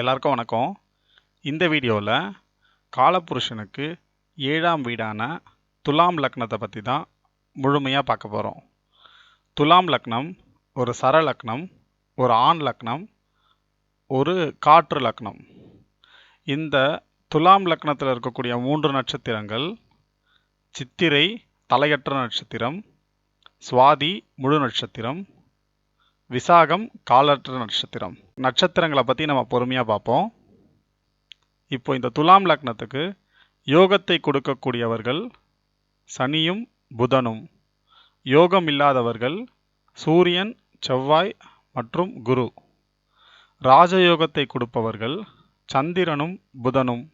எல்லாருக்கும் வணக்கம். இந்த வீடியோவில் காலபுருஷனுக்கு ஏழாம் வீடான துலாம் லக்னத்தை பற்றி தான் முழுமையாக பார்க்க போகிறோம் துலாம் லக்னம் ஒரு சர லக்னம் ஒரு ஆண் லக்னம் ஒரு காற்று லக்னம். இந்த துலாம் லக்னத்தில் இருக்கக்கூடிய மூன்று நட்சத்திரங்கள் சித்திரை தலையற்ற நட்சத்திரம் சுவாதி முழு நட்சத்திரம் விசாகம் காலற்ற நட்சத்திரம். நட்சத்திரங்களை பற்றி நம்ம பொறுமையாக பார்ப்போம். இப்போ இந்த துலாம் லக்னத்துக்கு யோகத்தை கொடுக்கக்கூடியவர்கள் சனியும் புதனும். யோகம் இல்லாதவர்கள் சூரியன் செவ்வாய் மற்றும் குரு. ராஜயோகத்தை கொடுப்பவர்கள் சந்திரனும் புதனும்.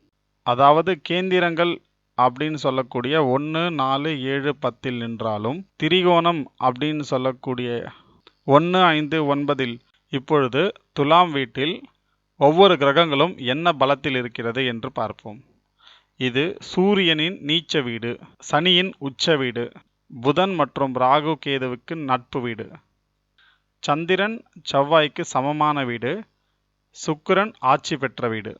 அதாவது கேந்திரங்கள் அப்படின்னு சொல்லக்கூடிய ஒன்று நாலு ஏழு பத்தில் நின்றாலும் திரிகோணம் அப்படின்னு சொல்லக்கூடிய ஒன்று ஐந்து ஒன்பதில் இப்பொழுது துலாம் வீட்டில் ஒவ்வொரு கிரகங்களும் என்ன பலத்தில் இருக்கிறது என்று பார்ப்போம். இது சூரியனின் நீச்ச வீடு சனியின் உச்ச வீடு புதன் மற்றும் ராகு கேதுவுக்கு நட்பு வீடு சந்திரன் செவ்வாய்க்கு சமமான வீடு சுக்கிரன் ஆட்சி பெற்ற வீடு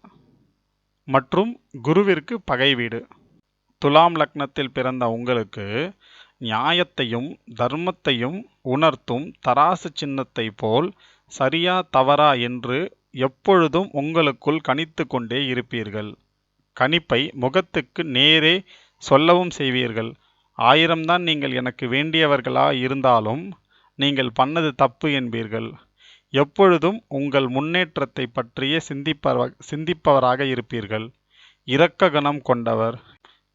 மற்றும் குருவிற்கு பகை வீடு. துலாம் லக்னத்தில் பிறந்த உங்களுக்கு நியாயத்தையும் தர்மத்தையும் உணர்த்தும் தராசு சின்னத்தை போல் சரியா தவறா என்று எப்பொழுதும் உங்களுக்குள் கணித்து கொண்டே இருப்பீர்கள். கணிப்பை முகத்துக்கு நேரே சொல்லவும் செய்வீர்கள். ஆயிரம்தான் நீங்கள் எனக்கு வேண்டியவர்களா இருந்தாலும் நீங்கள் பண்ணது தப்பு என்பீர்கள். எப்பொழுதும் உங்கள் முன்னேற்றத்தை பற்றியே சிந்திப்பவ சிந்திப்பவராக இருப்பீர்கள். இரக்க கணம் கொண்டவர்.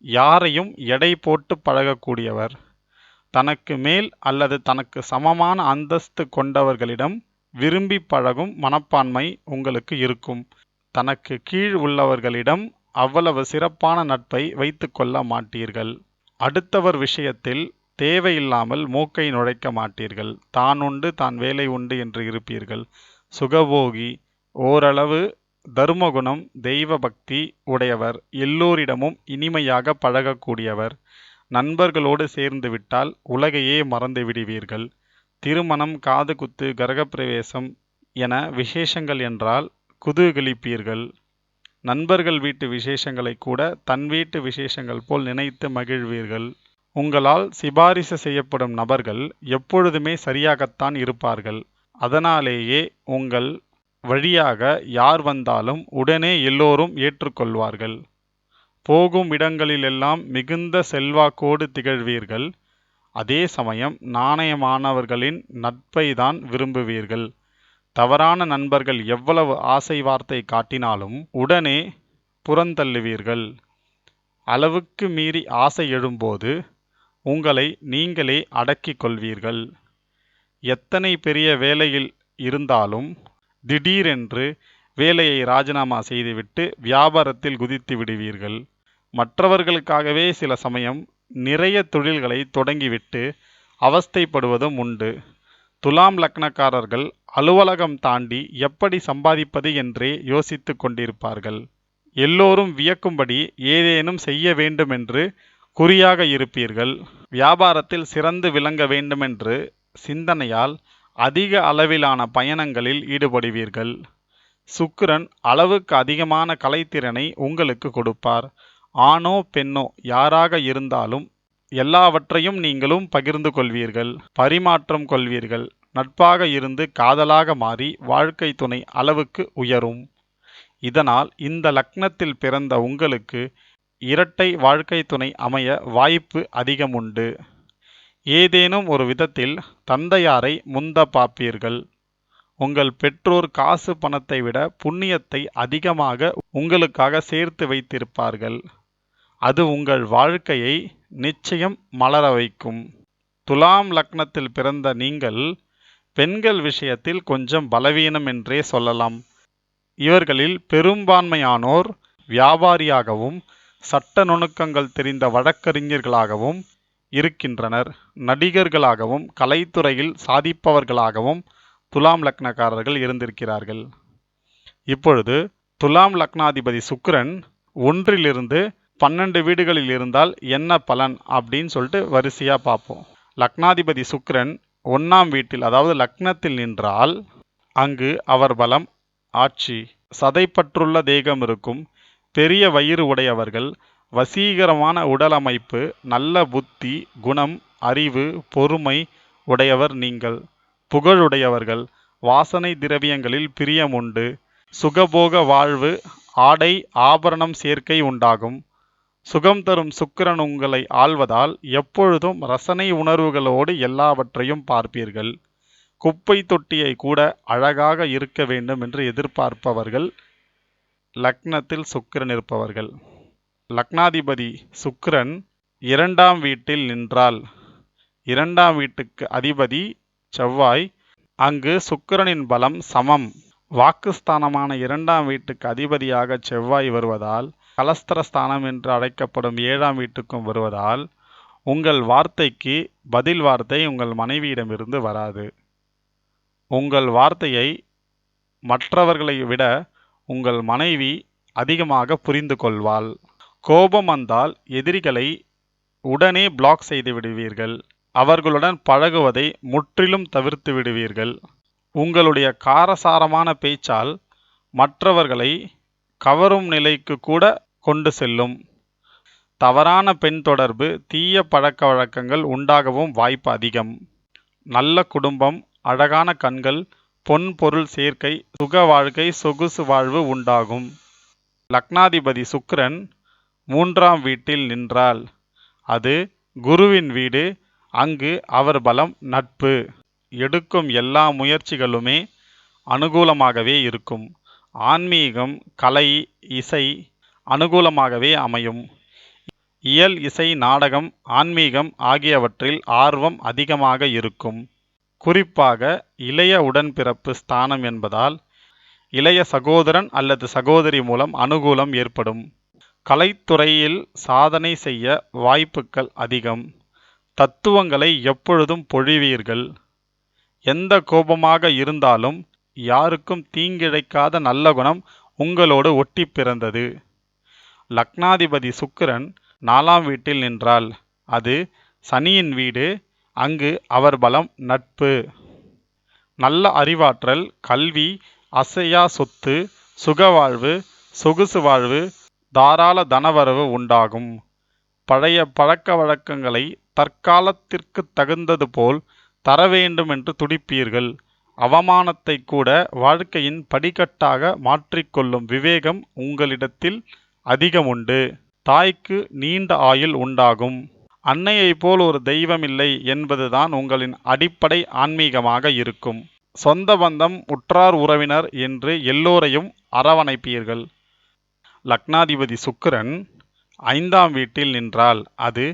யாரையும் எடை போட்டு பழகக்கூடியவர். தனக்கு மேல் அல்லது தனக்கு சமமான அந்தஸ்து கொண்டவர்களிடம் விரும்பி பழகும் மனப்பான்மை உங்களுக்கு இருக்கும். தனக்கு கீழ் உள்ளவர்களிடம் அவ்வளவு சிறப்பான நட்பை வைத்து கொள்ள மாட்டீர்கள். அடுத்தவர் விஷயத்தில் தேவையில்லாமல் மூக்கை நுழைக்க மாட்டீர்கள். தான் உண்டு தான் வேலை உண்டு என்று இருப்பீர்கள். சுகபோகி ஓரளவு தர்மகுணம் தெய்வ பக்தி உடையவர் எல்லோரிடமும் இனிமையாக பழகக்கூடியவர். நண்பர்களோடு சேர்ந்து விட்டால் உலகையே மறந்து விடுவீர்கள். திருமணம் காதுகுத்து கிரகப்பிரவேசம் கரகப்பிரவேசம் என விசேஷங்கள் என்றால் குதூகலிப்பீர்கள். நண்பர்கள் வீட்டு விசேஷங்களை கூட தன் வீட்டு விசேஷங்கள் போல் நினைத்து மகிழ்வீர்கள். உங்களால் சிபாரிசு செய்யப்படும் நபர்கள் எப்பொழுதுமே சரியாகத்தான் இருப்பார்கள். அதனாலேயே உங்கள் வழியாக யார் வந்தாலும் உடனே எல்லோரும் ஏற்றுக்கொள்வார்கள். போகும் இடங்களிலெல்லாம் மிகுந்த செல்வாக்கோடு திகழ்வீர்கள். அதே சமயம் நாணயமானவர்களின் நட்பை தான் விரும்புவீர்கள். தவறான நண்பர்கள் எவ்வளவு ஆசை வார்த்தை காட்டினாலும் உடனே புறந்தள்ளுவீர்கள். அளவுக்கு மீறி ஆசை எழும்போது உங்களை நீங்களே அடக்கிக் கொள்வீர்கள். எத்தனை பெரிய வேலையில் இருந்தாலும் திடீரென்று வேலையை ராஜினாமா செய்துவிட்டு வியாபாரத்தில் குதித்து விடுவீர்கள். மற்றவர்களுக்காகவே சில சமயம் நிறைய தொழில்களை தொடங்கிவிட்டு அவஸ்தைப்படுவதும் உண்டு. துலாம் லக்னக்காரர்கள் அலுவலகம் தாண்டி எப்படி சம்பாதிப்பது என்றே யோசித்து கொண்டிருப்பார்கள். எல்லோரும் வியக்கும்படி ஏதேனும் செய்ய வேண்டுமென்று குறியாக இருப்பீர்கள். வியாபாரத்தில் சிறந்து விளங்க வேண்டுமென்று சிந்தனையால் அதிக அளவிலான பயணங்களில் ஈடுபடுவீர்கள். சுக்கிரன் அளவுக்கு அதிகமான கலைத்திறனை உங்களுக்கு கொடுப்பார். ஆணோ பெண்ணோ யாராக இருந்தாலும் எல்லாவற்றையும் நீங்களும் பகிர்ந்து கொள்வீர்கள் பரிமாற்றம் கொள்வீர்கள் நட்பாக இருந்து காதலாக மாறி வாழ்க்கை துணை அளவுக்கு உயரும். இதனால் இந்த லக்னத்தில் பிறந்த உங்களுக்கு இரட்டை வாழ்க்கை துணை அமைய வாய்ப்பு அதிகம் உண்டு ஏதேனும் ஒரு விதத்தில் தந்தையாரை முந்த பார்ப்பீர்கள். உங்கள் பெற்றோர் காசு பணத்தை விட புண்ணியத்தை அதிகமாக உங்களுக்காக சேர்த்து வைத்திருப்பார்கள். அது உங்கள் வாழ்க்கையை நிச்சயம் மலர வைக்கும். துலாம் லக்னத்தில் பிறந்த நீங்கள் பெண்கள் விஷயத்தில் கொஞ்சம் பலவீனம் என்றே சொல்லலாம். இவர்களில் பெரும்பான்மையானோர் வியாபாரியாகவும் சட்ட நுணுக்கங்கள் தெரிந்த வழக்கறிஞர்களாகவும் இருக்கின்றனர். நடிகர்களாகவும் கலைத்துறையில் சாதிப்பவர்களாகவும் துலாம் லக்னக்காரர்கள் இருந்திருக்கிறார்கள். இப்பொழுது துலாம் லக்னாதிபதி சுக்கிரன் ஒன்றிலிருந்து பன்னெண்டு வீடுகளில் இருந்தால் என்ன பலன் அப்படின்னு சொல்லிட்டு வரிசையாக பார்ப்போம். லக்னாதிபதி சுக்ரன் ஒன்றாம் வீட்டில் அதாவது லக்னத்தில் நின்றால் அங்கு அவர் பலம் ஆட்சி. சதைப்பற்றுள்ள தேகம் இருக்கும் பெரிய வயிறு உடையவர்கள் வசீகரமான உடலமைப்பு நல்ல புத்தி குணம் அறிவு பொறுமை உடையவர் நீங்கள். புகழுடையவர்கள் வாசனை திரவியங்களில் பிரியமுண்டு சுகபோக வாழ்வு ஆடை ஆபரணம் சேர்க்கை உண்டாகும். சுகம் தரும் சுக்கிரன் உங்களை ஆள்வதால் எப்பொழுதும் ரசனை உணர்வுகளோடு எல்லாவற்றையும் பார்ப்பீர்கள். குப்பை தொட்டியை கூட அழகாக இருக்க வேண்டும் என்று எதிர்பார்ப்பவர்கள் லக்னத்தில் சுக்கிரன் இருப்பவர்கள். லக்னாதிபதி சுக்கிரன் இரண்டாம் வீட்டில் நின்றால் இரண்டாம் வீட்டுக்கு அதிபதி செவ்வாய் அங்கு சுக்கிரனின் பலம் சமம். வாக்குஸ்தானமான இரண்டாம் வீட்டுக்கு அதிபதியாக செவ்வாய் வருவதால் கலஸ்திரஸ்தானம் என்று அழைக்கப்படும் ஏழாம் வீட்டுக்கும் வருவதால் உங்கள் வார்த்தைக்கு பதில் வார்த்தை உங்கள் மனைவியிடமிருந்து வராது. உங்கள் வார்த்தையை மற்றவர்களை விட உங்கள் மனைவி அதிகமாக புரிந்து கொள்வாள். கோபம் வந்தால் எதிரிகளை உடனே பிளாக் செய்து விடுவீர்கள். அவர்களுடன் பழகுவதை முற்றிலும் தவிர்த்து விடுவீர்கள். உங்களுடைய காரசாரமான பேச்சால் மற்றவர்களை கவரும் நிலைக்கு கூட கொண்டு செல்லும். தவறான பெண் தொடர்பு தீய பழக்க வழக்கங்கள் உண்டாகவும் வாய்ப்பு அதிகம். நல்ல குடும்பம் அழகான கண்கள் பொன் பொருள் சேர்க்கை சுக வாழ்க்கை சொகுசு வாழ்வு உண்டாகும். லக்னாதிபதி சுக்கிரன் மூன்றாம் வீட்டில் நின்றால் அது குருவின் வீடு அங்கு அவர் பலம் நட்பு. எடுக்கும் எல்லா முயற்சிகளுமே அனுகூலமாகவே இருக்கும். ஆன்மீகம் கலை இசை அனுகூலமாகவே அமையும். இயல் இசை நாடகம் ஆன்மீகம் ஆகியவற்றில் ஆர்வம் அதிகமாக இருக்கும். குறிப்பாக இளைய உடன்பிறப்பு ஸ்தானம் என்பதால் இளைய சகோதரன் அல்லது சகோதரி மூலம் அனுகூலம் ஏற்படும். கலைத்துறையில் சாதனை செய்ய வாய்ப்புகள் அதிகம். தத்துவங்களை எப்பொழுதும் பொழிவீர்கள். எந்த கோபமாக இருந்தாலும் யாருக்கும் தீங்கிழைக்காத நல்ல குணம் உங்களோடு ஒட்டி பிறந்தது. லக்னாதிபதி சுக்கிரன் நாலாம் வீட்டில் நின்றால் அது சனியின் வீடு. அங்கு அவர் பலம் நட்பு. நல்ல அறிவாற்றல் கல்வி அசையா சொத்து சுகவாழ்வு சொகுசு வாழ்வு தாராள தனவரவு உண்டாகும். பழைய பழக்க வழக்கங்களை தற்காலத்திற்கு தகுந்தது போல் தர வேண்டும் என்று துடிப்பீர்கள். அவமானத்தை கூட வாழ்க்கையின் படிக்கட்டாக மாற்றிக்கொள்ளும் விவேகம் உங்களிடத்தில் அதிகம் உண்டு தாய்க்கு நீண்ட ஆயுள் உண்டாகும். அன்னையைப் போல் ஒரு தெய்வமில்லை என்பதுதான் உங்களின் அடிப்படை ஆன்மீகமாக இருக்கும். சொந்த பந்தம் உற்றார் உறவினர் என்று எல்லோரையும் அரவணைப்பீர்கள். லக்னாதிபதி சுக்கிரன் ஐந்தாம் வீட்டில் நின்றால் அது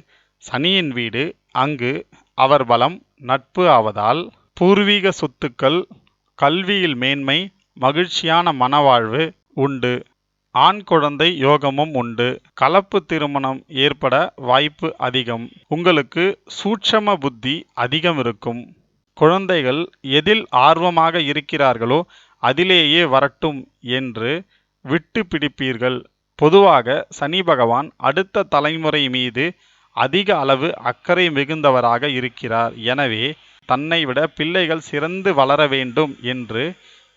சனியின் வீடு. அங்கு அவர் பலம் நட்பு ஆவதால் பூர்வீக சொத்துக்கள் கல்வியில் மேன்மை மகிழ்ச்சியான மனவாழ்வு உண்டு. ஆண் குழந்தை யோகமும் உண்டு. கலப்பு திருமணம் ஏற்பட வாய்ப்பு அதிகம். உங்களுக்கு சூட்சம புத்தி அதிகம் இருக்கும். குழந்தைகள் எதில் ஆர்வமாக இருக்கிறார்களோ அதிலேயே வரட்டும் என்று விட்டு பிடிப்பீர்கள். பொதுவாக சனி பகவான் அடுத்த தலைமுறை மீது அதிக அளவு அக்கறை மிகுந்தவராக இருக்கிறார். எனவே தன்னை விட பிள்ளைகள் சிறந்து வளர வேண்டும் என்று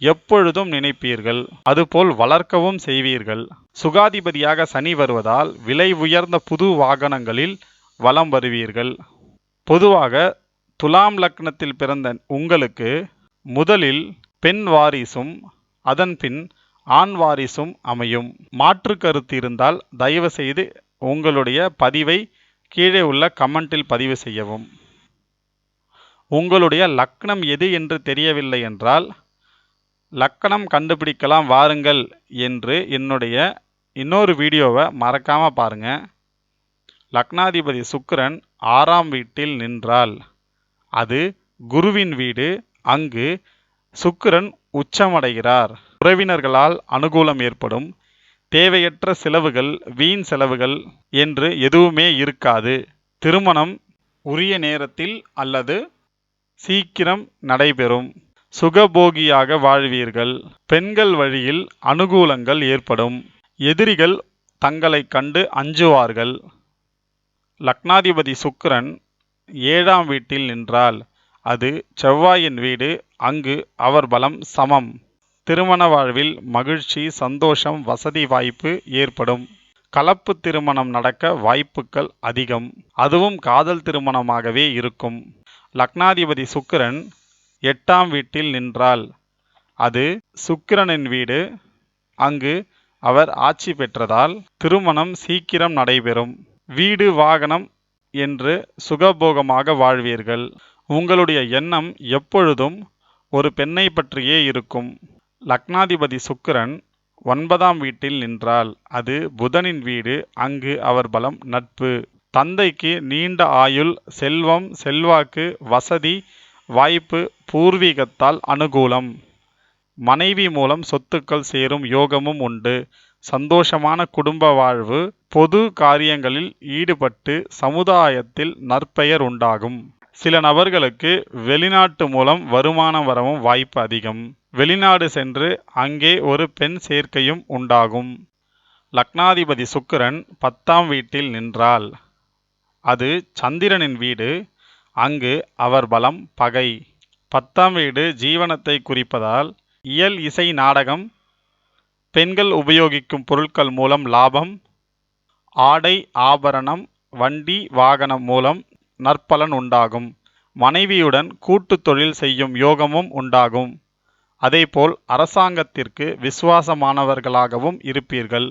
எப்பொழுதும் நினைப்பீர்கள்? அதுபோல் வளர்க்கவும் செய்வீர்கள். சுகாதிபதியாக சனி வருவதால் விலை உயர்ந்த புது வாகனங்களில் வலம் வருவீர்கள். பொதுவாக துலாம் லக்னத்தில் பிறந்த உங்களுக்கு முதலில் பெண் வாரிசும் அதன்பின் ஆண் வாரிசும் அமையும். மாற்று கருத்து இருந்தால் தயவு செய்து உங்களுடைய பதிவை கீழே உள்ள கமெண்டில் பதிவு செய்யவும். உங்களுடைய லக்னம் எது என்று தெரியவில்லை என்றால் லக்கணம் கண்டுபிடிக்கலாம் வாருங்கள் என்று என்னுடைய இன்னொரு வீடியோவை மறக்காமல் பாருங்க. லக்னாதிபதி சுக்கிரன் ஆறாம் வீட்டில் நின்றால் அது குருவின் வீடு. அங்கு சுக்கிரன் உச்சமடைகிறார். உறவினர்களால் அனுகூலம் ஏற்படும். தேவையற்ற செலவுகள் வீண் செலவுகள் என்று எதுவுமே இருக்காது. திருமணம் உரிய நேரத்தில் அல்லது சீக்கிரம் நடைபெறும். சுகபோகியாக வாழ்வீர்கள். பெண்கள் வழியில் அனுகூலங்கள் ஏற்படும். எதிரிகள் தங்களை கண்டு அஞ்சுவார்கள். லக்னாதிபதி சுக்கிரன் ஏழாம் வீட்டில் நின்றால் அது செவ்வாயின் வீடு அங்கு அவர் பலம் சமம். திருமண வாழ்வில் மகிழ்ச்சி சந்தோஷம் வசதி வாய்ப்பு ஏற்படும். கலப்பு திருமணம் நடக்க வாய்ப்புகள் அதிகம். அதுவும் காதல் திருமணமாகவே இருக்கும். லக்னாதிபதி சுக்கிரன் எட்டாம் வீட்டில் நின்றாள். அது சுக்கிரனின் வீடு. அங்கு அவர் ஆட்சி பெற்றதால் திருமணம் சீக்கிரம் நடைபெறும். வீடு வாகனம் என்று சுகபோகமாக வாழ்வீர்கள். உங்களுடைய எண்ணம் எப்பொழுதும் ஒரு பெண்ணை பற்றியே இருக்கும். லக்னாதிபதி சுக்கிரன் ஒன்பதாம் வீட்டில் நின்றால் அது புதனின் வீடு. அங்கு அவர் பலம் நட்பு. தந்தைக்கு நீண்ட ஆயுள் செல்வம் செல்வாக்கு வசதி வாய்ப்பு பூர்வீகத்தால் அனுகூலம். மனைவி மூலம் சொத்துக்கள் சேரும் யோகமும் உண்டு. சந்தோஷமான குடும்ப வாழ்வு பொது காரியங்களில் ஈடுபட்டு சமுதாயத்தில் நற்பெயர் உண்டாகும். சில நபர்களுக்கு வெளிநாட்டு மூலம் வருமானம் வரவும் வாய்ப்பு அதிகம். வெளிநாடு சென்று அங்கே ஒரு பெண் சேர்க்கையும் உண்டாகும். லக்னாதிபதி சுக்கிரன் பத்தாம் வீட்டில் நின்றால் அது சந்திரனின் வீடு. அங்கு அவர் பலம் பகை. பத்தாம் வீடு ஜீவனத்தை குறிப்பதால் இயல் இசை நாடகம் பெண்கள் உபயோகிக்கும் பொருட்கள் மூலம் லாபம் ஆடை ஆபரணம் வண்டி வாகனம் மூலம் நற்பலன் உண்டாகும். மனைவியுடன் கூட்டு தொழில் செய்யும் யோகமும் உண்டாகும். அதேபோல் அரசாங்கத்திற்கு விசுவாசமானவர்களாகவும் இருப்பீர்கள்.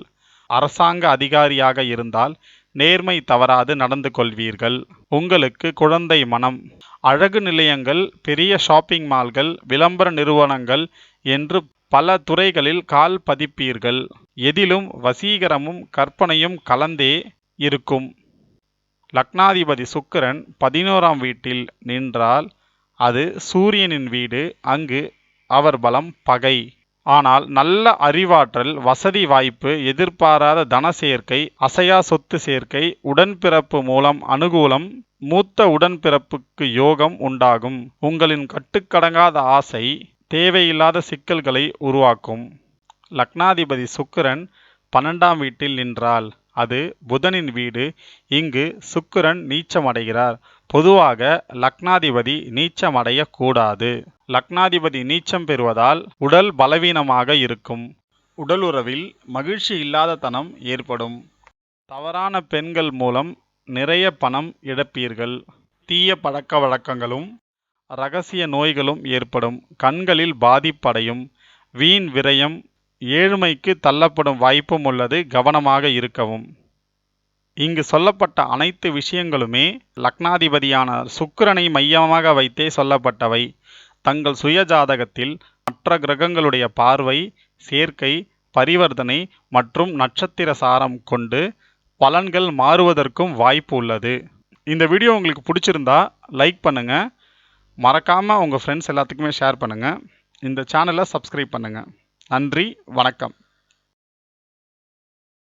அரசாங்க அதிகாரியாக இருந்தால் நேர்மை தவறாது நடந்து கொள்வீர்கள். உங்களுக்கு குழந்தை மனம் அழகு நிலையங்கள் பெரிய ஷாப்பிங் மால்கள் விளம்பர நிறுவனங்கள் என்று பல துறைகளில் கால் பதிப்பீர்கள். எதிலும் வசீகரமும் கற்பனையும் கலந்தே இருக்கும். லக்னாதிபதி சுக்கிரன் பதினோராம் வீட்டில் நின்றால் அது சூரியனின் வீடு அங்கு அவர் பலம் பகை. ஆனால் நல்ல அறிவாற்றல் வசதி வாய்ப்பு எதிர்பாராத தன சேர்க்கை அசையா சொத்து சேர்க்கை உடன்பிறப்பு மூலம் அனுகூலம் மூத்த உடன்பிறப்புக்கு யோகம் உண்டாகும். உங்களின் கட்டுக்கடங்காத ஆசை தேவையில்லாத சிக்கல்களை உருவாக்கும். லக்னாதிபதி சுக்கிரன் பன்னெண்டாம் வீட்டில் நின்றால் அது புதனின் வீடு. இங்கு சுக்கிரன் நீச்சமடைகிறார். பொதுவாக லக்னாதிபதி நீச்சமடையக்கூடாது. லக்னாதிபதி நீச்சம் பெறுவதால் உடல் பலவீனமாக இருக்கும். உடலுறவில் மகிழ்ச்சி இல்லாத தனம் ஏற்படும். தவறான பெண்கள் மூலம் நிறைய பணம் இழப்பீர்கள். தீய பழக்க வழக்கங்களும் ரகசிய நோய்களும் ஏற்படும். கண்களில் பாதிப்படையும். வீண் விரயம் ஏழ்மைக்கு தள்ளப்படும் வாய்ப்பும் உள்ளது. கவனமாக இருக்கவும். இங்கு சொல்லப்பட்ட அனைத்து விஷயங்களுமே லக்னாதிபதியான சுக்கிரனை மையமாக வைத்தே சொல்லப்பட்டவை. தங்கள் சுய ஜாதகத்தில் மற்ற கிரகங்களுடைய பார்வை சேர்க்கை பரிவர்த்தனை மற்றும் நட்சத்திர சாரம் கொண்டு பலன்கள் மாறுவதற்கும் வாய்ப்பு உள்ளது. இந்த வீடியோ உங்களுக்கு பிடிச்சிருந்தா லைக் பண்ணுங்கள் மறக்காமல் உங்கள் ஃப்ரெண்ட்ஸ் எல்லாத்துக்குமே ஷேர் பண்ணுங்கள் இந்த சேனலை சப்ஸ்கிரைப் பண்ணுங்கள் நன்றி வணக்கம்.